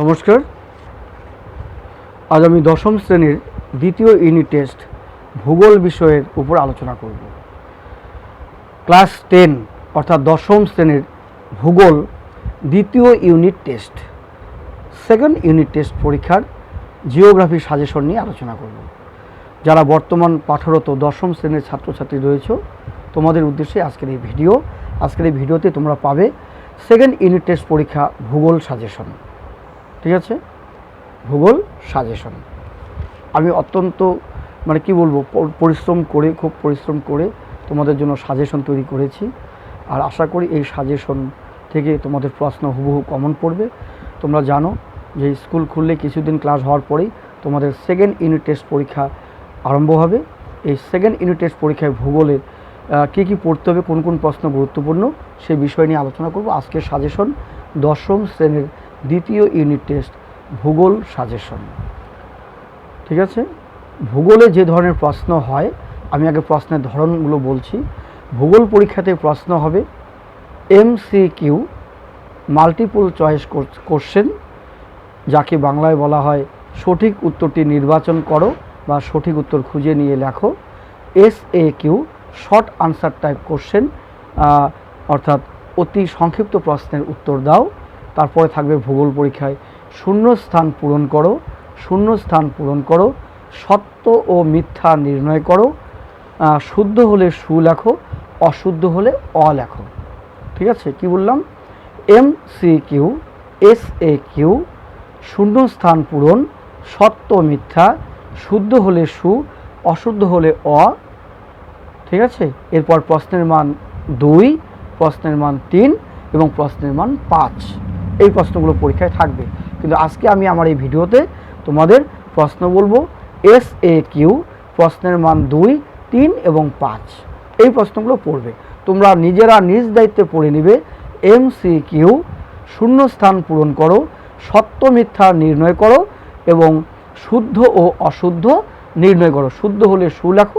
নমস্কার। আজ আমি দশম শ্রেণির দ্বিতীয় ইউনিট টেস্ট ভূগোল বিষয়ের উপর আলোচনা করব। ক্লাস টেন অর্থাৎ দশম শ্রেণির ভূগোল দ্বিতীয় unit test second unit test পরীক্ষার জিওগ্রাফি সাজেশন নিয়ে আলোচনা করব। যারা বর্তমান পাঠরত দশম শ্রেণির ছাত্রছাত্রী রয়েছে, তোমাদের উদ্দেশ্যে আজকের এই ভিডিও আজকের এই ভিডিওতে তোমরা পাবে সেকেন্ড ইউনিট টেস্ট পরীক্ষা ভূগোল সাজেশন ঠিক আছে? ভূগোল সাজেশন আমি অত্যন্ত মানে কি বলব পরিশ্রম করে, খুব পরিশ্রম করে তোমাদের জন্য সাজেশন তৈরি করেছি। আর আশা করি এই সাজেশন থেকে তোমাদের প্রশ্ন হুবহু কমন পড়বে। তোমরা জানো যে স্কুল খুললে কিছুদিন ক্লাস হওয়ার পরেই তোমাদের সেকেন্ড ইউনিট টেস্ট পরীক্ষা আরম্ভ হবে। এই সেকেন্ড ইউনিট টেস্ট পরীক্ষায় ভূগোলের কী কী পড়তে হবে, কোন কোন প্রশ্ন গুরুত্বপূর্ণ, সেই বিষয় নিয়ে আলোচনা করব। আজকের সাজেশন দশম শ্রেণির দ্বিতীয় ইউনিট টেস্ট ভূগোল সাজেশন ঠিক আছে? ভূগোলে যে ধরনের প্রশ্ন হয়, আমি আগে প্রশ্নের ধরনগুলো বলছি। ভূগোল পরীক্ষাতে প্রশ্ন হবে এমসিকিউ মাল্টিপল চয়েস কোশ্চেন যাকে বাংলায় বলা হয়, সঠিক উত্তরটি নির্বাচন করো বা সঠিক উত্তর খুঁজে নিয়ে লেখো। S A Q short answer type question অর্থাৎ অতি সংক্ষিপ্ত প্রশ্নের উত্তর দাও। তারপরে থাকবে ভূগোল পরীক্ষায়। শূন্য স্থান পূরণ করো শূন্য স্থান পূরণ করো, সত্য ও মিথ্যা নির্ণয় করো শুদ্ধ হলে সু লেখো, অশুদ্ধ হলে অ লেখো। ঠিক আছে? কি বললাম? M C Q, S A Q শূন্য স্থান পূরণ, সত্য মিথ্যা, শুদ্ধ হলে সু, অশুদ্ধ হলে অ। ঠিক আছে? এরপর প্রশ্নের মান দুই, প্রশ্নের মান তিন এবং প্রশ্নের মান পাঁচ। এই প্রশ্নগুলো পরীক্ষায় থাকবে। কিন্তু আজকে আমি আমার এই ভিডিওতে তোমাদের প্রশ্ন বলব এস এ কিউ প্রশ্নের মান দুই, তিন এবং পাঁচ। এই প্রশ্নগুলো পড়বে। তোমরা নিজেরা নিজ দায়িত্বে পড়ে নিবে। এম সি কিউ শূন্য স্থান পূরণ করো, সত্য মিথ্যা নির্ণয় করো এবং শুদ্ধ ও অশুদ্ধ নির্ণয় করো। শুদ্ধ হলে সু লেখো,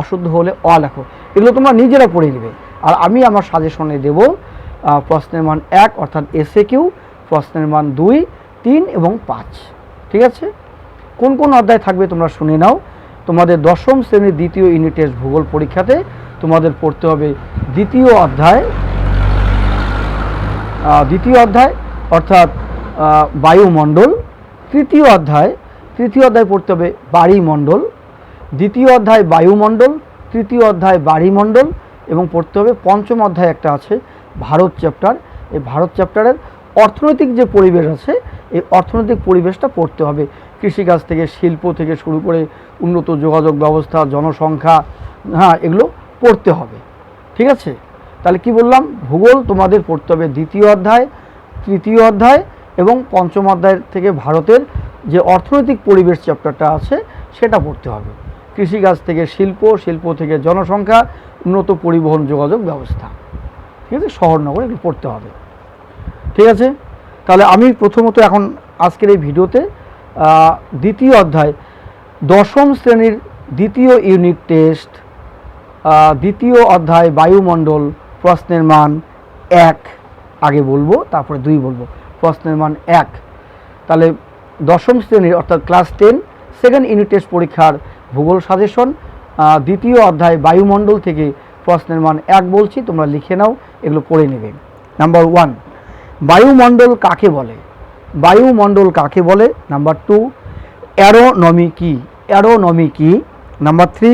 অশুদ্ধ হলে অ লেখো। এগুলো তোমরা নিজেরা পড়ে নেবে। আর আমি আমার সাজেশনে দেব প্রশ্নের মান এক, অর্থাৎ এসে কিউ প্রশ্নের মান দুই, তিন এবং পাঁচ। ঠিক আছে? কোন কোন অধ্যায় থাকবে তোমরা শুনে নাও। তোমাদের দশম শ্রেণির দ্বিতীয় ইউনিটের ভূগোল পরীক্ষাতে তোমাদের পড়তে হবে দ্বিতীয় অধ্যায়। দ্বিতীয় অধ্যায়, অর্থাৎ বায়ুমণ্ডল। তৃতীয় অধ্যায় তৃতীয় অধ্যায় পড়তে হবে বাড়িমণ্ডল। দ্বিতীয় অধ্যায়, বায়ুমণ্ডল। তৃতীয় অধ্যায়, বাড়িমণ্ডল এবং পড়তে হবে পঞ্চম অধ্যায় একটা আছে, ভারত চ্যাপ্টার এই ভারত চ্যাপ্টারের অর্থনৈতিক যে পরিবেশ আছে, এই অর্থনৈতিক পরিবেশটা পড়তে হবে। কৃষিকাজ থেকে শিল্প থেকে শুরু করে উন্নত যোগাযোগ ব্যবস্থা, জনসংখ্যা হ্যাঁ এগুলো পড়তে হবে। ঠিক আছে? তাহলে কি বললাম? ভূগোল তোমাদের পড়তে হবে দ্বিতীয় অধ্যায়, তৃতীয় অধ্যায় এবং পঞ্চম অধ্যায় থেকে ভারতের যে অর্থনৈতিক পরিবেশ চ্যাপ্টারটা আছে, সেটা পড়তে হবে। কৃষিকাজ থেকে শিল্প শিল্প থেকে জনসংখ্যা, উন্নত পরিবহন যোগাযোগ ব্যবস্থা। ঠিক আছে? শহর নগর এগুলো পড়তে হবে। ঠিক আছে? তাহলে আমি প্রথমত এখন আজকের এই ভিডিওতে দ্বিতীয় অধ্যায়, দশম শ্রেণির দ্বিতীয় ইউনিট টেস্ট দ্বিতীয় অধ্যায়, বায়ুমণ্ডল, প্রশ্নের মান এক। আগে বলব, তারপরে দুই বলব। প্রশ্নের মান এক। তাহলে দশম শ্রেণির, অর্থাৎ class ten, second unit test পরীক্ষার ভূগোল সাজেশন দ্বিতীয় অধ্যায়, বায়ুমণ্ডল থেকে প্রশ্নের মান এক বলছি, তোমরা লিখে নাও, এগুলো পড়ে নেবে। নাম্বার ওয়ান বায়ুমণ্ডল কাকে বলে? বায়ুমণ্ডল কাকে বলে? নাম্বার টু অ্যারোনমি কি? অ্যারোনমি কি? নাম্বার থ্রি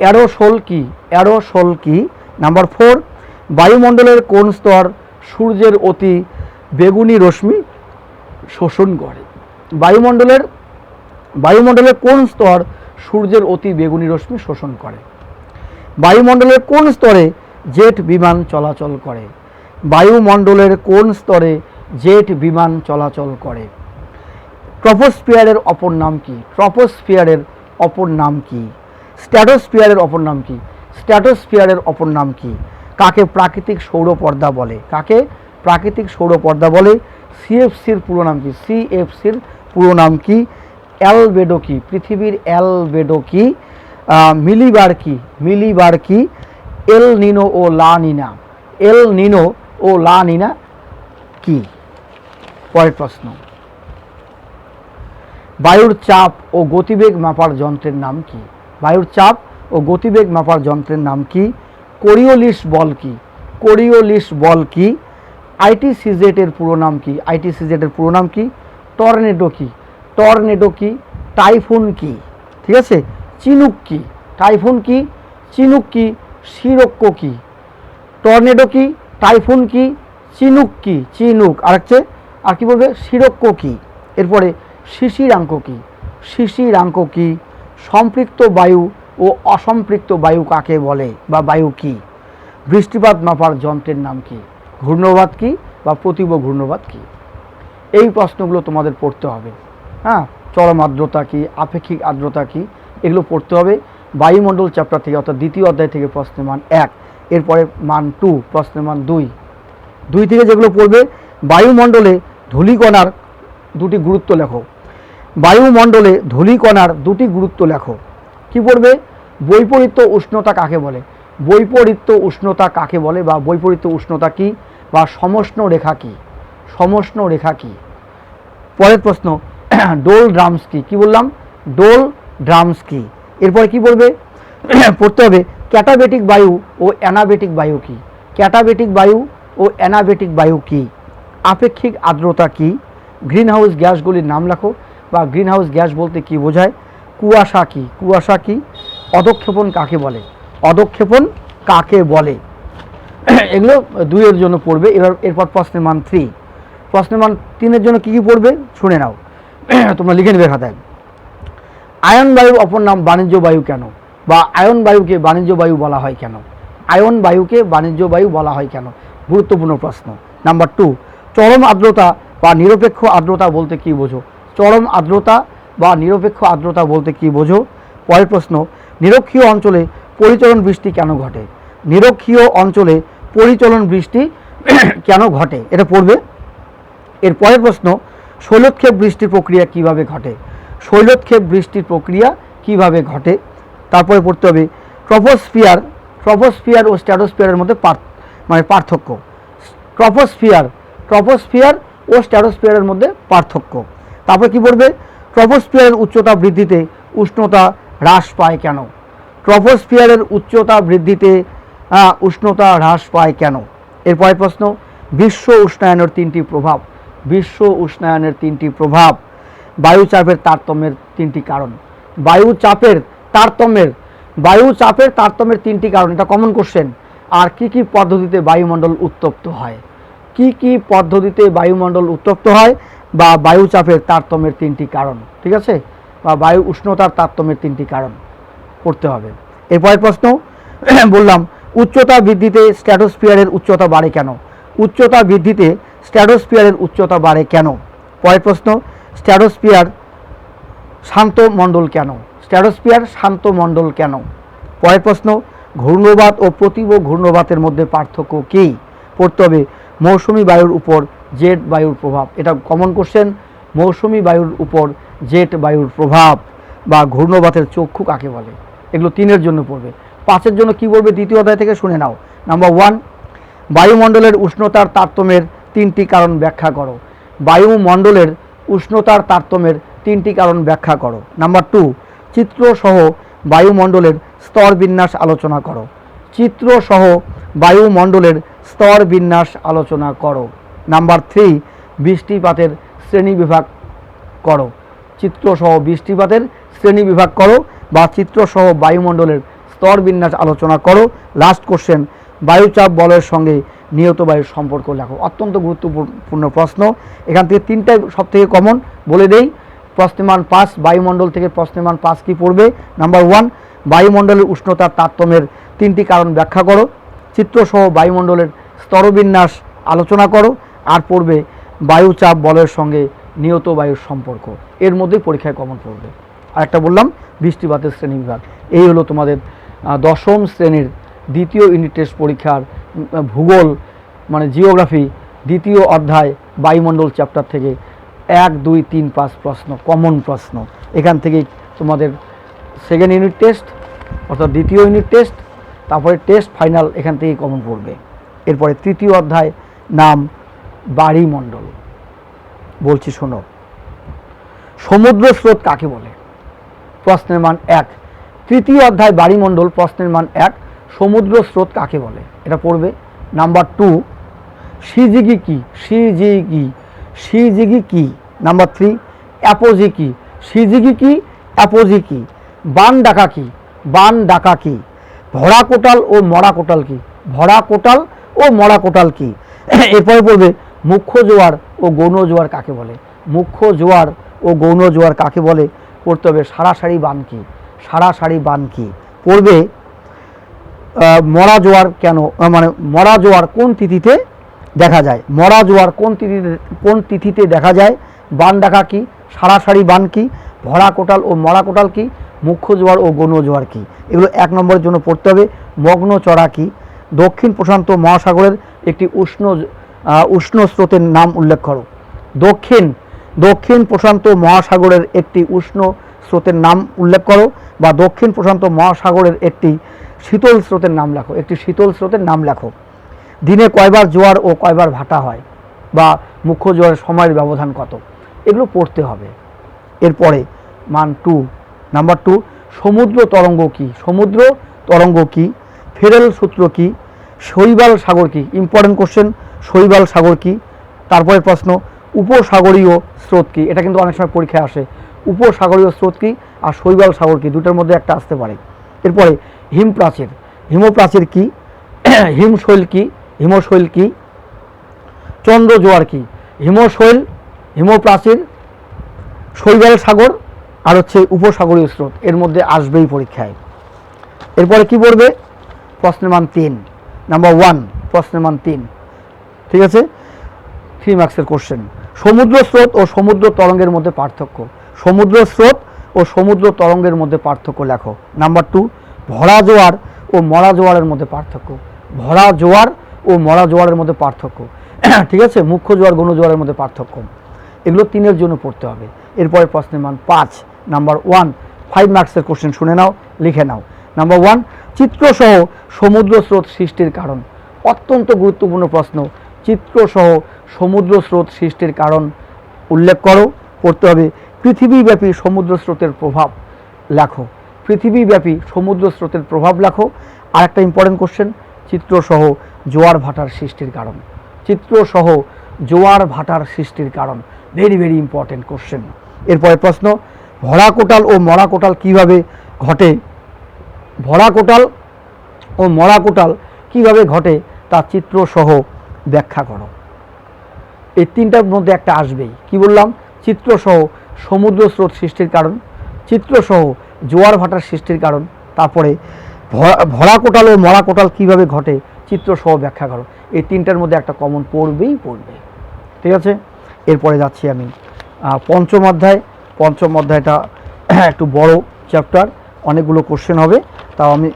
অ্যারোসোল কি? অ্যারোসোল কি? নাম্বার ফোর বায়ুমণ্ডলের কোন স্তর সূর্যের অতি বেগুনি রশ্মি শোষণ করে? বায়ুমণ্ডলের বায়ুমণ্ডলের কোন স্তর সূর্যের অতি বেগুনি রশ্মি শোষণ করে? বায়ুমণ্ডলের কোন স্তরে জেট বিমান চলাচল করে? বায়ুমণ্ডলের কোন স্তরে জেট বিমান চলাচল করে? ট্রপোস্ফিয়ারের অপর নাম কি? ট্রপোস্ফিয়ারের অপর নাম কি? স্ট্যাটোস্ফিয়ারের অপর নাম কি? স্ট্যাটোস্ফিয়ারের অপর নাম কি? কাকে প্রাকৃতিক সৌর পর্দা বলে? কাকে প্রাকৃতিক সৌর পর্দা বলে? সিএফসির পুরো নাম কি? সিএফসির পুরো নাম কি? অ্যালবেডো কি? পৃথিবীর অ্যালবেডো কি? মিলিবার কি? মিলিবার কি? এল নিনো ও লা নিনা। এল নিনো ও লা নিনা কি? পরের প্রশ্ন। বায়ুর চাপ ও গতিবেগ মাপার যন্ত্রের নাম কি? বায়ুর চাপ ও গতিবেগ মাপার যন্ত্রের নাম কি? কোরিওলিস বল কি? কোরিওলিস বল কি? আইটি সিজেটের পুরো নাম কি? আইটি সিজেটের পুরো নাম কি? টর্নেডো কি? টর্নেডো কি? টাইফুন কি? ঠিক আছে? চিনুক কি? টাইফুন কি? চিনুক কি? শিরক্য কি? টর্নেডো কি? টাইফুন কি, চিনুক কি, চিনুক, আর হচ্ছে, আর কি বলবে শিরক্য কি, এরপরে শিশিরাঙ্ক কি শিশিরাঙ্ক কি, সম্পৃক্ত বায়ু ও অসম্পৃক্ত বায়ু কাকে বলে, বা বায়ু কি, বৃষ্টিপাত মাপার যন্ত্রের নাম কি ঘূর্ণবাদ কি, বা প্রতিব ঘূর্ণবাদ কি, এই প্রশ্নগুলো তোমাদের পড়তে হবে। হ্যাঁ চরম আর্দ্রতা কি, আপেক্ষিক আর্দ্রতা কি, এগুলো পড়তে হবে। বায়ুমণ্ডল চ্যাপ্টার থেকে, অর্থাৎ দ্বিতীয় অধ্যায় থেকে প্রশ্নের মান এক। এরপরে মান টু প্রশ্নের মান দুই। দুই থেকে যেগুলো পড়বে, বায়ুমণ্ডলে ধূলিকণার দুটি গুরুত্ব লেখো। বায়ুমণ্ডলে ধূলিকণার দুটি গুরুত্ব লেখো। কি পড়বে? বৈপরীত্য উষ্ণতা কাকে বলে? বৈপরীত্য উষ্ণতা কাকে বলে বা বৈপরীত্য উষ্ণতা কি বা সমষ্ণ রেখা কি? সমষ্ণ রেখা কি? পরের প্রশ্ন, ডোল ড্রামস কি কি বললাম? ডোল ড্রামস কি এরপরে কি বলবে পড়তে হবে ক্যাটাবেটিক বায়ু ও অ্যানাবেটিক বায়ু কি? ক্যাটাবেটিক বায়ু ও অ্যানাবেটিক বায়ু কি? আপেক্ষিক আর্দ্রতা কি? গ্রিনহাউস গ্যাসগুলির নাম লেখো বা গ্রিনহাউস গ্যাস বলতে কি বোঝায়? কুয়াশা কি? কুয়াশা কি? অদক্ষেপণ কাকে বলে? অদক্ষেপণ কাকে বলে? এগুলো দুইয়ের জন্য পড়বে। এবার এরপর প্রশ্নের মান থ্রি প্রশ্নের মান তিনের জন্য কি কি পড়বে? শুনে নাও। তোমরা লিখে নেবে খাতায়। আয়ন বায়ুর অপর নাম বাণিজ্য বায়ু কেন? বা আয়ন বায়ুকে বাণিজ্য বায়ু বলা হয় কেন? আয়ন বায়ুকে বাণিজ্য বায়ু বলা হয় কেন? গুরুত্বপূর্ণ প্রশ্ন। নাম্বার টু চরম আর্দ্রতা বা নিরপেক্ষ আর্দ্রতা বলতে কি বোঝো? চরম আর্দ্রতা বা নিরপেক্ষ আর্দ্রতা বলতে কি বোঝো? পরের প্রশ্ন, নিরক্ষীয় অঞ্চলে পরিচলন বৃষ্টি কেন ঘটে? নিরক্ষীয় অঞ্চলে পরিচলন বৃষ্টি কেন ঘটে? এটা পড়বে। এর পরের প্রশ্ন শৈলোৎক্ষেপ বৃষ্টির প্রক্রিয়া কীভাবে ঘটে? শৈলোৎক্ষেপ বৃষ্টির প্রক্রিয়া কীভাবে ঘটে? তারপরে পড়তে হবে ট্রপোস্ফিয়ার ট্রপোস্ফিয়ার ও স্ট্যাটোস্ফিয়ারের মধ্যে মানে পার্থক্য। ট্রপোস্ফিয়ার ট্রপোস্ফিয়ার ও স্ট্যাটোস্ফিয়ারের মধ্যে পার্থক্য। তারপরে কি পড়বে? ট্রপোস্ফিয়ারের উচ্চতা বৃদ্ধিতে উষ্ণতা হ্রাস পায় কেন? ট্রপোস্ফিয়ারের উচ্চতা বৃদ্ধিতে উষ্ণতা হ্রাস পায় কেন? এরপরের প্রশ্ন, বিশ্ব উষ্ণায়নের তিনটি প্রভাব। বিশ্ব উষ্ণায়নের তিনটি প্রভাব। বায়ুচাপের তারতম্যের তিনটি কারণ। বায়ু চাপের তারতম্যের, বায়ু চাপের তারতম্যের তিনটি কারণ, এটা কমন কোশ্চেন আর কি কি পদ্ধতিতে বায়ুমণ্ডল উত্তপ্ত হয়? কি কি পদ্ধতিতে বায়ুমণ্ডল উত্তপ্ত হয় বা বায়ু চাপের তারতম্যের তিনটি কারণ, ঠিক আছে? বা বায়ু উষ্ণতার তারতম্যের তিনটি কারণ করতে হবে। এরপরের প্রশ্ন, বললাম, উচ্চতা বৃদ্ধিতে স্ট্র্যাটোস্ফিয়ারের উচ্চতা বাড়ে কেন? উচ্চতা বৃদ্ধিতে স্ট্র্যাটোস্ফিয়ারের উচ্চতা বাড়ে কেন? পরের প্রশ্ন, স্ট্র্যাটোস্ফিয়ার শান্ত মণ্ডল কেন? স্ট্র্যাটোস্ফিয়ার শান্ত মণ্ডল কেন? পরের প্রশ্ন, ঘূর্ণবাত ও প্রতিব ঘূর্ণবাতের মধ্যে পার্থক্য কী? পড়তে হবে, মৌসুমি বায়ুর উপর জেট বায়ুর প্রভাব। এটা কমন কোশ্চেন মৌসুমি বায়ুর উপর জেট বায়ুর প্রভাব বা ঘূর্ণবাতের চক্ষু কাকে বলে? এগুলো তিনের জন্য পড়বে। পাঁচের জন্য কি বলবে? দ্বিতীয় অধ্যায় থেকে শুনে নাও। নাম্বার ওয়ান বায়ুমণ্ডলের উষ্ণতার তারতম্যের তিনটি কারণ ব্যাখ্যা করো। বায়ুমণ্ডলের উষ্ণতার তারতম্যের তিনটি কারণ ব্যাখ্যা করো। নাম্বার টু চিত্রসহ বায়ুমণ্ডলের স্তর বিন্যাস আলোচনা করো। চিত্রসহ বায়ুমণ্ডলের স্তর বিন্যাস আলোচনা করো। নাম্বার থ্রি, বৃষ্টিপাতের শ্রেণি বিভাগ করো। চিত্রসহ বৃষ্টিপাতের শ্রেণি বিভাগ করো বা চিত্রসহ বায়ুমণ্ডলের স্তর বিন্যাস আলোচনা করো। লাস্ট কোশ্চেন বায়ুচাপ বলের সঙ্গে নিয়ত বায়ুর সম্পর্ক লেখো। অত্যন্ত গুরুত্বপূর্ণ প্রশ্ন। এখান থেকে তিনটাই সব থেকে কমন বলে দেই। প্রশ্নমান পাঁচ, বায়ুমণ্ডল থেকে প্রশ্নমান পাঁচ কি পড়বে? নাম্বার ওয়ান বায়ুমণ্ডলের উষ্ণতার তারতম্যের তিনটি কারণ ব্যাখ্যা করো। চিত্রসহ বায়ুমণ্ডলের স্তরবিন্যাস আলোচনা করো। আর পড়বে বায়ুচাপ বলের সঙ্গে নিয়ত বায়ুর সম্পর্ক। এর মধ্যেই পরীক্ষায় কমন পড়বে। আর একটা বললাম, বৃষ্টিপাতের শ্রেণি বিভাগ এই হলো তোমাদের দশম শ্রেণির দ্বিতীয় ইউনিট টেস্ট পরীক্ষার ভূগোল মানে জিওগ্রাফি দ্বিতীয় অধ্যায়, বায়ুমণ্ডল চ্যাপ্টার থেকে এক, দুই, তিন, পাঁচ প্রশ্ন কমন প্রশ্ন। এখান থেকে তোমাদের সেকেন্ড ইউনিট টেস্ট অর্থাৎ দ্বিতীয় ইউনিট টেস্ট তারপরে টেস্ট ফাইনাল এখান থেকেই কমন পড়বে। এরপরে তৃতীয় অধ্যায়, নাম বাড়িমণ্ডল বলছি, শোনো। সমুদ্র স্রোত কাকে বলে? প্রশ্নের মান এক। তৃতীয় অধ্যায় বাড়িমণ্ডল প্রশ্নের মান এক। সমুদ্র স্রোত কাকে বলে? এটা পড়বে। নাম্বার টু সিজিগি কি? সিজিগি সিজিগি কি? নাম্বার থ্রি অ্যাপোজি কি সিজিগি কি? অ্যাপোজি কি বান ডাকা কি? বান ডাকা কি? ভরা কোটাল ও মরা কোটাল কি? ভরা কোটাল ও মরা কোটাল কি? এরপরে পড়বে মুখ্য জোয়ার ও গৌণ জোয়ার কাকে বলে? মুখ্য জোয়ার ও গৌণ জোয়ার কাকে বলে? পড়তে হবে সারাসারি বান কি? সারাসারি বান কি? পড়বে মরা জোয়ার কেন? মানে মরা জোয়ার কোন তিথিতে দেখা যায়। মরা জোয়ার কোন তিথিতে কোন তিথিতে দেখা যায়? বান ডাকা কি? সারাসারি বান কি? ভরা কোটাল ও মরা কোটাল কি? মুখ্য জোয়ার ও গৌণ জোয়ার কি? এগুলো এক নম্বরের জন্য পড়তে হবে। মগ্ন চড়া কি? দক্ষিণ প্রশান্ত মহাসাগরের একটি উষ্ণ উষ্ণ স্রোতের নাম উল্লেখ করো। দক্ষিণ দক্ষিণ প্রশান্ত মহাসাগরের একটি উষ্ণ স্রোতের নাম উল্লেখ করো বা দক্ষিণ প্রশান্ত মহাসাগরের একটি শীতল স্রোতের নাম লেখো। একটি শীতল স্রোতের নাম লেখো। দিনে কয়বার জোয়ার ও কয়বার ভাটা হয় বা মুখ্য জোয়ারের সময়ের ব্যবধান কত? এগুলো পড়তে হবে। এরপরে মান টু নাম্বার টু সমুদ্র তরঙ্গ কি? সমুদ্র তরঙ্গ কি? ফেরেল সূত্র কি? শৈবাল সাগর কি? ইম্পর্টেন্ট কোশ্চেন শৈবাল সাগর কি? তারপরে প্রশ্ন, উপসাগরীয় স্রোত কি? এটা কিন্তু অনেক সময় পরীক্ষায় আসে। উপসাগরীয় স্রোত কি আর শৈবাল সাগর কি? দুটোর মধ্যে একটা আসতে পারে। এরপরে হিমপ্রাচীর হিমপ্রাচীর কি? হিমশৈল কি? হিমশৈল কি? চন্দ্র জোয়ার কি? হিমশৈল হিমপ্রাচীর শৈবাল সাগর আর হচ্ছে উপসাগরীয় স্রোত। এর মধ্যে আসবেই পরীক্ষায়। এরপরে কি পড়বে? প্রশ্নের মান তিন। নাম্বার ওয়ান প্রশ্নের মান তিন। ঠিক আছে? থ্রি মার্কসের কোশ্চেন সমুদ্র স্রোত ও সমুদ্র তরঙ্গের মধ্যে পার্থক্য। সমুদ্র স্রোত ও সমুদ্র তরঙ্গের মধ্যে পার্থক্য লেখো। নাম্বার টু ভরা জোয়ার ও মরা জোয়ারের মধ্যে পার্থক্য। ভরা জোয়ার ও মরা জোয়ারের মধ্যে পার্থক্য। ঠিক আছে? মুখ্য জোয়ার, গণ জোয়ারের মধ্যে পার্থক্য। এগুলো তিনের জন্য পড়তে হবে। এরপরে প্রশ্নের মান পাঁচ। নাম্বার ওয়ান ফাইভ মার্কসের কোশ্চেন শুনে নাও, লিখে নাও। নাম্বার ওয়ান, চিত্রসহ সমুদ্র স্রোত সৃষ্টির কারণ। অত্যন্ত গুরুত্বপূর্ণ প্রশ্ন। চিত্রসহ সমুদ্র স্রোত সৃষ্টির কারণ উল্লেখ করো, পড়তে হবে। পৃথিবীব্যাপী সমুদ্র স্রোতের প্রভাব লেখো। পৃথিবীব্যাপী সমুদ্র স্রোতের প্রভাব লেখো। আর একটা ইম্পর্টেন্ট কোশ্চেন চিত্রসহ জোয়ার ভাটার সৃষ্টির কারণ। চিত্রসহ জোয়ার ভাটার সৃষ্টির কারণ। ভেরি ভেরি ইম্পর্টেন্ট কোশ্চেন এরপরে প্রশ্ন, ভরা কোটাল ও মরা কোটাল কীভাবে ঘটে? ভরা কোটাল ও মরা কোটাল কীভাবে ঘটে তা চিত্রসহ ব্যাখ্যা করো। এই তিনটার মধ্যে একটা আসবেই। কি বললাম? চিত্রসহ সমুদ্র স্রোত সৃষ্টির কারণ, চিত্রসহ জোয়ার ভাটার সৃষ্টির কারণ, তারপরে ভরা- ভরা কোটাল ও মরা কোটাল কীভাবে ঘটে চিত্রসহ ব্যাখ্যা করো। এই তিনটার মধ্যে একটা কমন পড়বেই পড়বে। ঠিক আছে? এরপরে যাচ্ছি আমি পঞ্চম অধ্যায়। পঞ্চম অধ্যায়টা একটু বড় চ্যাপ্টার অনেকগুলো কোশ্চেন হবে। তাও আমি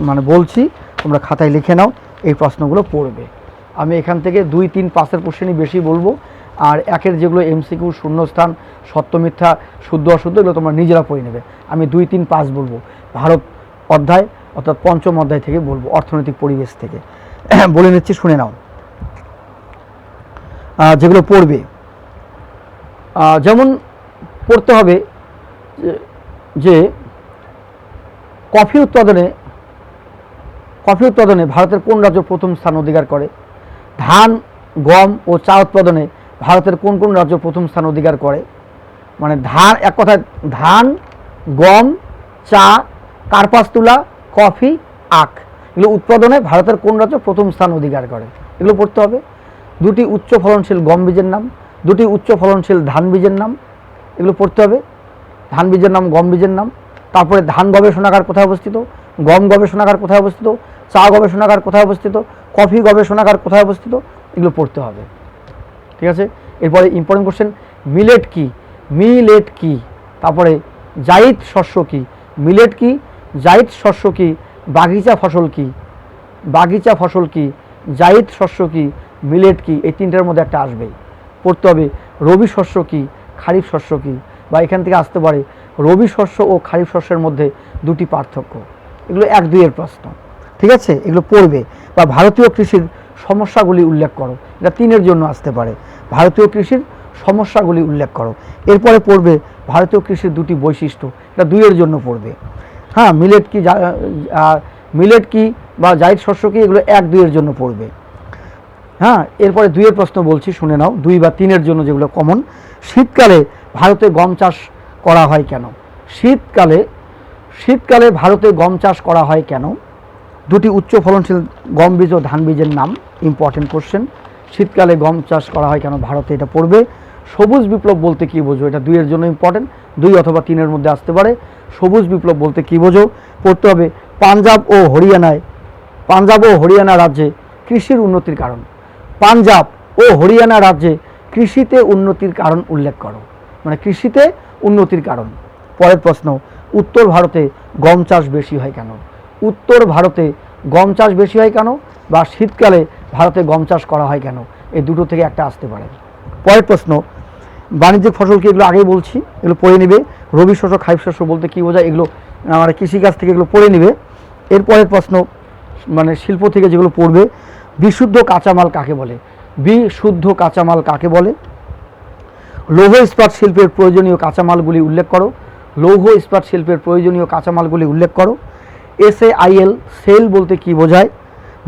মানে বলছি, তোমরা খাতায় লিখে নাও, এই প্রশ্নগুলো পড়বে। আমি এখান থেকে দুই, তিন, পাঁচের কোশ্চেনই বেশি বলব। আর একের যেগুলো এমসিকিউ শূন্যস্থান, সত্য, মিথ্যা, শুদ্ধ, অশুদ্ধ, এগুলো তোমরা নিজেরা পড়ে নেবে। আমি দুই, তিন, পাঁচ বলব। ভারত অধ্যায় অর্থাৎ পঞ্চম অধ্যায় থেকে বলব, অর্থনৈতিক পরিবেশ থেকে। বলে নিচ্ছি, শুনে নাও। যেগুলো পড়বে। যেমন পড়তে হবে যে কফি উৎপাদনে কফি উৎপাদনে ভারতের কোন রাজ্য প্রথম স্থান অধিকার করে? ধান, গম ও চা উৎপাদনে ভারতের কোন কোন রাজ্য প্রথম স্থান অধিকার করে? মানে ধান, এক কথায় ধান, গম, চা, কার্পাস তুলা কফি, আখ। এগুলো উৎপাদনে ভারতের কোন রাজ্য প্রথম স্থান অধিকার করে? এগুলো পড়তে হবে। দুটি উচ্চ ফলনশীল গম বীজের নাম, দুটি উচ্চ ফলনশীল ধান বীজের নাম, এগুলো পড়তে হবে। ধান বীজের নাম, গম বীজের নাম। তারপরে ধান গবেষণাগার কোথায় অবস্থিত? গম গবেষণাগার কোথায় অবস্থিত? চা গবেষণাগার কোথায় অবস্থিত? কফি গবেষণাগার কোথায় অবস্থিত? এগুলো পড়তে হবে। ঠিক আছে? এরপরে ইম্পর্টেন্ট কোশ্চেন মিলেট কি? মিলেট কি? তারপরে জাইদ শস্য কি? মিলেট কি? জাইদ শস্য কি? বাগিচা ফসল কি? বাগিচা ফসল কি? জাইদ শস্য কি? মিলেট কি? এই তিনটার মধ্যে একটা আসবেই। পড়তে হবে, রবি শস্য কি? খারিফ শস্য কি? বা এখান থেকে আসতে পারে, রবি শস্য ও খারিফ শস্যের মধ্যে দুটি পার্থক্য। এগুলো এক দুইয়ের প্রশ্ন। ঠিক আছে? এগুলো পড়বে। বা ভারতীয় কৃষির সমস্যাগুলি উল্লেখ করো। এটা তিনের জন্য আসতে পারে। ভারতীয় কৃষির সমস্যাগুলি উল্লেখ করো। এরপরে পড়বে, ভারতীয় কৃষির দুটি বৈশিষ্ট্য। এটা দুইয়ের জন্য পড়বে। হ্যাঁ মিলেট কি মিলেট কি বা জাইদ শস্য কি, এগুলো এক দুইয়ের জন্য পড়বে। হ্যাঁ এরপরে দুইয়ের প্রশ্ন বলছি, শুনে নাও। দুই বা তিনের জন্য যেগুলো কমন শীতকালে ভারতে গম চাষ করা হয় কেন? শীতকালে শীতকালে ভারতে গম চাষ করা হয় কেন? দুটি উচ্চ ফলনশীল গম বীজ ও ধান বীজের নাম ইম্পর্টেন্ট কোশ্চেন শীতকালে গম চাষ করা হয় কেন? ভারতে এটা পড়বে। সবুজ বিপ্লব বলতে কী বোঝো এটা দুইয়ের জন্য ইম্পর্টেন্ট দুই অথবা তিনের মধ্যে আসতে পারে। সবুজ বিপ্লব বলতে কী বোঝো? পড়তে হবে পাঞ্জাব ও হরিয়ানায়। পাঞ্জাব ও হরিয়ানা রাজ্যে কৃষির উন্নতির কারণ। পাঞ্জাব ও হরিয়ানা রাজ্যে কৃষিতে উন্নতির কারণ উল্লেখ করো। মানে কৃষিতে উন্নতির কারণ। পরের প্রশ্ন, উত্তর ভারতে গম চাষ বেশি হয় কেন? উত্তর ভারতে গম চাষ বেশি হয় কেন? বা শীতকালে ভারতে গম চাষ করা হয় কেন? এই দুটো থেকে একটা আসতে পারে। পরের প্রশ্ন, বাণিজ্যিক ফসল কি এগুলো আগেই বলছি? এগুলো পড়ে নিবে। রবি শস্য খাইফ শস্য বলতে কী বোঝায়? এগুলো, আমার কৃষিকাজ থেকে এগুলো পড়ে নিবে। এরপরের প্রশ্ন মানে শিল্প থেকে যেগুলো পড়বে, বিশুদ্ধ কাঁচামাল কাকে বলে? বিশুদ্ধ কাঁচামাল কাকে বলে? লৌহ ইস্পাত শিল্পের প্রয়োজনীয় কাঁচামালগুলি উল্লেখ করো। লৌহ ইস্পাত শিল্পের প্রয়োজনীয় কাঁচামালগুলি উল্লেখ করো। এস এ আইএল সেল বলতে কি বোঝায়?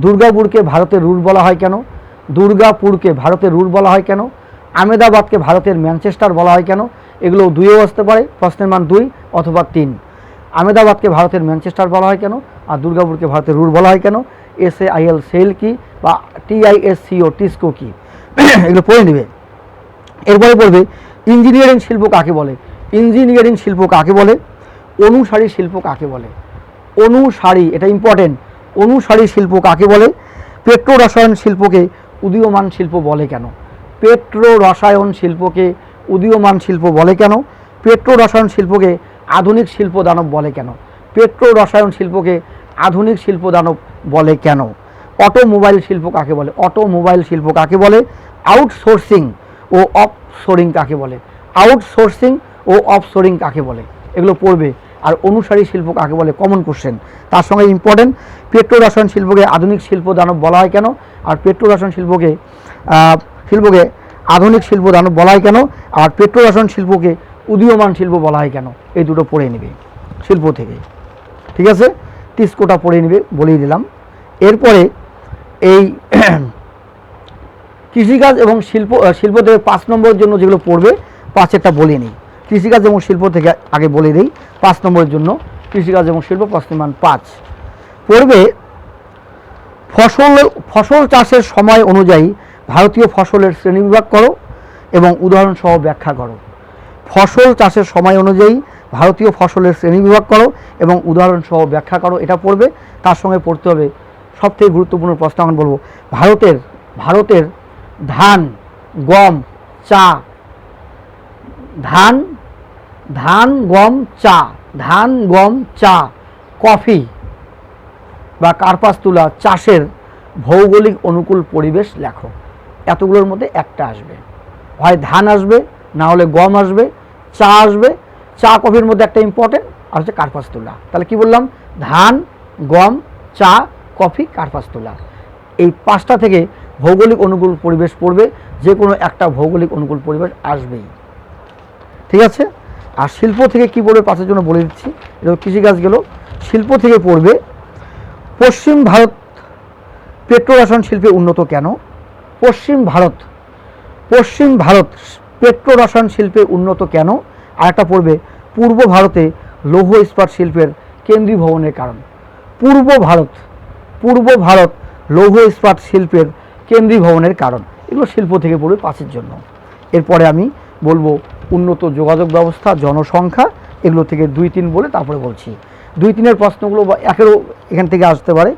দুর্গাপুরকে ভারতের রুট বলা হয় কেন? দুর্গাপুরকে ভারতের রুট বলা হয় কেন? আমেদাবাদকে ভারতের ম্যানচেস্টার বলা হয় কেন? এগুলো দুইও আসতে পারে প্রশ্নের মান দুই অথবা তিন। আমেদাবাদকে ভারতের ম্যানচেস্টার বলা হয় কেন? আর দুর্গাপুরকে ভারতের রুর বলা হয় কেন? এস এ আইএল সেল কি বা টিআইএসসিও টিস্কো কি? এগুলো পড়ে নেবে। এরপরে পড়বে, ইঞ্জিনিয়ারিং শিল্প কাকে বলে? ইঞ্জিনিয়ারিং শিল্প কাকে বলে? অনুসারী শিল্প কাকে বলে? অনুসারী, এটা ইম্পর্টেন্ট অনুসারী শিল্প কাকে বলে? পেট্রো রসায়ন শিল্পকে উদীয়মান শিল্প বলে কেন? পেট্রো রসায়ন শিল্পকে উদীয়মান শিল্প বলে কেন? পেট্রো রসায়ন শিল্পকে আধুনিক শিল্প দানব বলে কেন? পেট্রো রসায়ন শিল্পকে আধুনিক শিল্প দানব বলে কেন? অটোমোবাইল শিল্প কাকে বলে? অটোমোবাইল শিল্প কাকে বলে? আউটসোর্সিং ও অফসোরিং কাকে বলে? আউটসোর্সিং ও অফসোরিং কাকে বলে? এগুলো পড়বে। আর অনুসারী শিল্প কাকে বলে? Common question. তার সঙ্গে ইম্পর্টেন্ট পেট্রো রসায়ন শিল্পকে আধুনিক শিল্প দানব বলা হয় কেন? আর পেট্রো রসায়ন শিল্পকে শিল্পকে আধুনিক শিল্প বলা হয় কেন? আর পেট্রোরাসায়ন শিল্পকে উদীয়মান শিল্প বলা হয় কেন? এই দুটো পড়ে নেবে শিল্প থেকে। ঠিক আছে? টিস্কোটা পড়ে নেবে বলেই দিলাম। এরপরে এই কৃষিকাজ এবং শিল্প শিল্প থেকে পাঁচ নম্বরের জন্য যেগুলো পড়বে, পাঁচেরটা বলে নিই। কৃষিকাজ এবং শিল্প থেকে আগে বলে দিই, পাঁচ নম্বরের জন্য কৃষিকাজ এবং শিল্প প্রশ্নের মান পাঁচ। পড়বে ফসল ফসল চাষের সময় অনুযায়ী ভারতীয় ফসলের শ্রেণীবিভাগ করো এবং উদাহরণসহ ব্যাখ্যা করো। ফসল চাষের সময় অনুযায়ী ভারতীয় ফসলের শ্রেণীবিভাগ করো এবং উদাহরণসহ ব্যাখ্যা করো, এটা পড়বে। তার সঙ্গে পড়তে হবে সবথেকে গুরুত্বপূর্ণ প্রশ্ন এখন বলব, ভারতের ভারতের ধান, গম, চা, ধান ধান, গম, চা, ধান, গম, চা, কফি বা কার্পাস তুলা চাষের ভৌগোলিক অনুকূল পরিবেশ লেখো। এতগুলোর মধ্যে একটা আসবে। হয় ধান আসবে, না হলে গম আসবে, চা আসবে। চা, কফির মধ্যে একটা ইম্পর্টেন্ট আর হচ্ছে কার্পাস তুলা। তাহলে কি বললাম? ধান, গম, চা, কফি কার্পাস তুলা। এই পাঁচটা থেকে ভৌগোলিক অনুকূল পরিবেশ পড়বে, যে কোনো একটা ভৌগোলিক অনুকূল পরিবেশ আসবেই। ঠিক আছে? আর শিল্প থেকে কি পড়বে? পাঁচের জন্য বলে দিচ্ছি। এটা কৃষিকাজ গেল। শিল্প থেকে পড়বে, পশ্চিম ভারত পেট্রো রসায়ন শিল্পে উন্নত কেন? পশ্চিম ভারত পশ্চিম ভারত পেট্রো রসায়ন শিল্পে উন্নত কেন? আর একটা পড়বে পূর্ব ভারতে লৌহ ইস্পাত শিল্পের কেন্দ্রীয় ভবনের কারণ। পূর্ব ভারত পূর্ব ভারত লৌহ ইস্পাত শিল্পের কেন্দ্রীয় ভবনের কারণ। এগুলো শিল্প থেকে পড়বে পাঁচের জন্য। এরপরে আমি বলব উন্নত যোগাযোগ ব্যবস্থা, জনসংখ্যা, এগুলো থেকে দুই তিন বলে তারপরে বলছি। দুই তিনের প্রশ্নগুলো বা একেরও এখান থেকে আসতে পারে।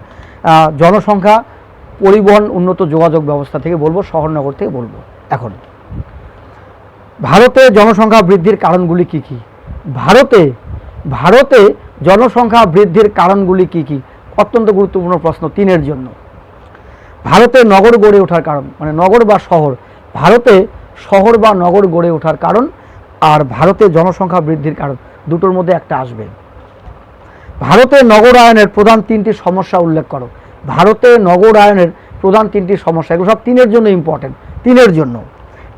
জনসংখ্যা পরিবহন উন্নত যোগাযোগ ব্যবস্থা থেকে বলব, শহরনগর থেকে বলব, এখন। ভারতে জনসংখ্যা বৃদ্ধির কারণগুলি কি কি? ভারতে ভারতে জনসংখ্যা বৃদ্ধির কারণগুলি কি কি? অত্যন্ত গুরুত্বপূর্ণ প্রশ্ন তিনের জন্য। ভারতে নগর গড়ে ওঠার কারণ মানে নগর বা শহর, ভারতে শহর বা নগর গড়ে ওঠার কারণ আর ভারতে জনসংখ্যা বৃদ্ধির কারণ, দুটোর মধ্যে একটা আসবে। ভারতে নগরায়নের প্রধান তিনটি সমস্যা উল্লেখ করো। ভারতে নগরায়নের প্রধান তিনটি সমস্যা, এগুলো সব তিনের জন্য ইম্পর্টেন্ট তিনের জন্য।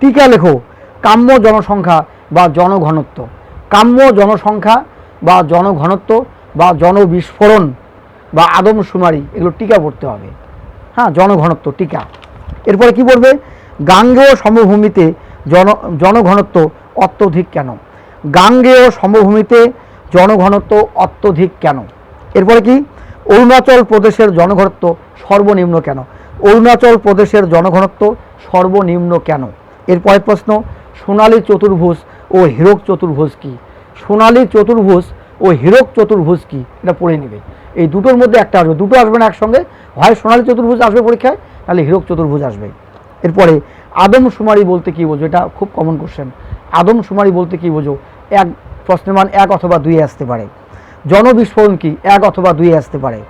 টিকা লেখো, কাম্য জনসংখ্যা বা জনঘনত্ব। কাম্য জনসংখ্যা বা জনঘনত্ব বা জনবিস্ফোরণ বা আদমশুমারি, এগুলো টিকা পড়তে হবে। হ্যাঁ জনঘনত্ব, টিকা। এরপরে কি পড়বে? গাঙ্গেয় সমভূমিতে জন, জনঘনত্ব অত্যধিক কেন? গাঙ্গেয় সমভূমিতে জনঘনত্ব অত্যধিক কেন? এরপরে কি? অরুণাচল প্রদেশের জনঘনত্ব সর্বনিম্ন কেন? অরুণাচল প্রদেশের জনঘনত্ব সর্বনিম্ন কেন? এরপরের প্রশ্ন, সোনালী চতুর্ভুজ ও হীরক চতুর্ভুজ কি? সোনালী চতুর্ভুজ ও হীরক চতুর্ভুজ কি? এটা পড়ে নেবে। এই দুটোর মধ্যে একটা আসবে, দুটো আসবে না একসঙ্গে। হয় সোনালী চতুর্ভুজ আসবে পরীক্ষায়, তাহলে হীরক চতুর্ভুজ আসবে। এরপরে আদম আদমশুমারি বলতে কি বোঝো? এটা খুব কমন কোশ্চেন আদম আদমশুমারি বলতে কি বোঝো? এক, প্রশ্নের মান এক অথবা দুই আসতে পারে। জনবিস্ফোরণ কি? এক অথবা দুই আসতে পারে।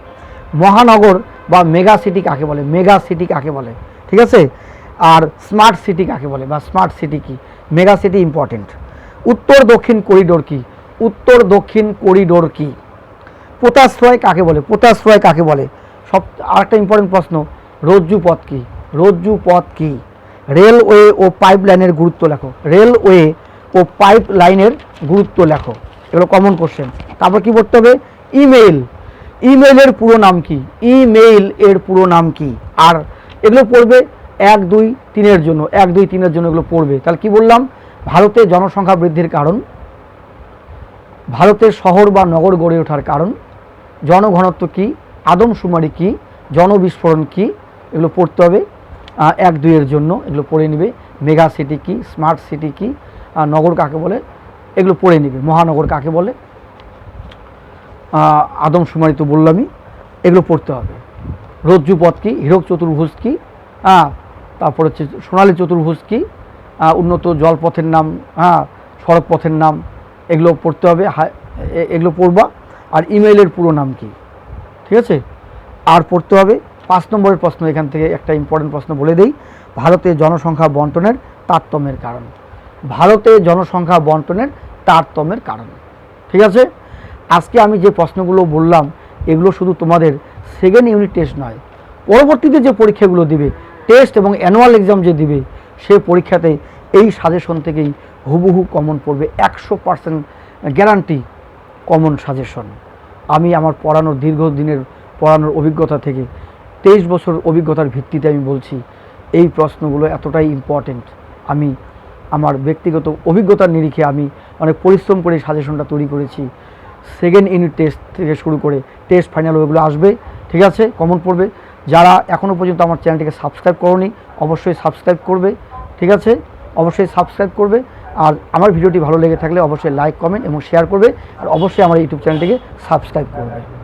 মহানগর বা মেগা সিটি কাকে বলে? মেগা সিটি কাকে বলে? ঠিক আছে? আর স্মার্ট সিটি কাকে বলে? বা স্মার্ট সিটি কি? Mega city important. উত্তর দক্ষিণ করিডোর কি? উত্তর দক্ষিণ করিডোর কি? পোতাশ্রয় কাকে বলে? পোতাশ্রয় কাকে বলে? সব, আরেকটা ইম্পর্টেন্ট প্রশ্ন। রজ্জু পথ কি? রজ্জু পথ কি? রেলওয়ে ও পাইপ লাইনের গুরুত্ব লেখো। রেলওয়ে ও পাইপ লাইনের গুরুত্ব লেখো। এগুলো কমন কোশ্চেন তারপর কি পড়তে হবে? ইমেইল ইমেইলের পুরো নাম কি? ইমেইল এর পুরো নাম কি? আর এগুলো পড়বে এক, দুই, তিনের জন্য। এক, দুই, তিনের জন্য এগুলো পড়বে। তাহলে কি বললাম? ভারতে জনসংখ্যা বৃদ্ধির কারণ। ভারতের শহর বা নগর গড়ে ওঠার কারণ। জনঘনত্ব কি? আদমশুমারি কি? জনবিস্ফোরণ কি? এগুলো পড়তে হবে। এক, দুইয়ের জন্য এগুলো পড়ে নেবে। মেগা সিটি কি? স্মার্ট সিটি কি? নগর কাকে বলে? এগুলো পড়ে নেবে মহানগর কাকে বলে? আহ, আদমশুমারি তো বললামই এগুলো পড়তে হবে। রজ্জু পথ কি হীরক চতুর্ভুজ কী হ্যাঁ তারপর হচ্ছে সোনালী চতুর্ভুজ কি উন্নত জলপথের নাম হ্যাঁ সড়ক পথের নাম এগুলো পড়তে হবে এগুলো পড়বা। আর ইমেইলের পুরো নাম কি ঠিক আছে? আর পড়তে হবে পাঁচ নম্বরের প্রশ্ন এখান থেকে একটা ইম্পর্টেন্ট প্রশ্ন বলে দেই ভারতের জনসংখ্যা বন্টনের তারতম্যের কারণ। ভারতে জনসংখ্যা বন্টনের তারতম্যের কারণ। ঠিক আছে? আজকে আমি যে প্রশ্নগুলো বললাম, এগুলো শুধু তোমাদের সেকেন্ড ইউনিট টেস্ট নয়, পরবর্তীতে যে পরীক্ষাগুলো দিবে টেস্ট এবং অ্যানুয়াল এক্সাম যে দিবে, সে পরীক্ষাতে এই সাজেশন থেকেই হুবহু কমন পড়বে, একশো পার্সেন্ট গ্যারান্টি কমন সাজেশন আমি আমার পড়ানোর দীর্ঘদিনের পড়ানোর অভিজ্ঞতা থেকে তেইশ বছর অভিজ্ঞতার ভিত্তিতে আমি বলছি, এই প্রশ্নগুলো এতটাই ইম্পর্টেন্ট আমি আমার ব্যক্তিগত অভিজ্ঞতার নিরিখে আমি অনেক পরিশ্রম করে সাজেশনটা তৈরি করেছি। সেকেন্ড ইউনিট টেস্ট থেকে শুরু করে টেস্ট ফাইনাল ওইগুলো আসবে, ঠিক আছে? কমন পড়বে। যারা এখনও পর্যন্ত আমার চ্যানেলটিকে সাবস্ক্রাইব করনি, অবশ্যই সাবস্ক্রাইব করবে, ঠিক আছে? অবশ্যই সাবস্ক্রাইব করবে। আর আমার ভিডিওটি ভালো লেগে থাকলে অবশ্যই লাইক কমেন্ট এবং শেয়ার করবে। আর অবশ্যই আমার ইউটিউব চ্যানেলটিকে সাবস্ক্রাইব করবে।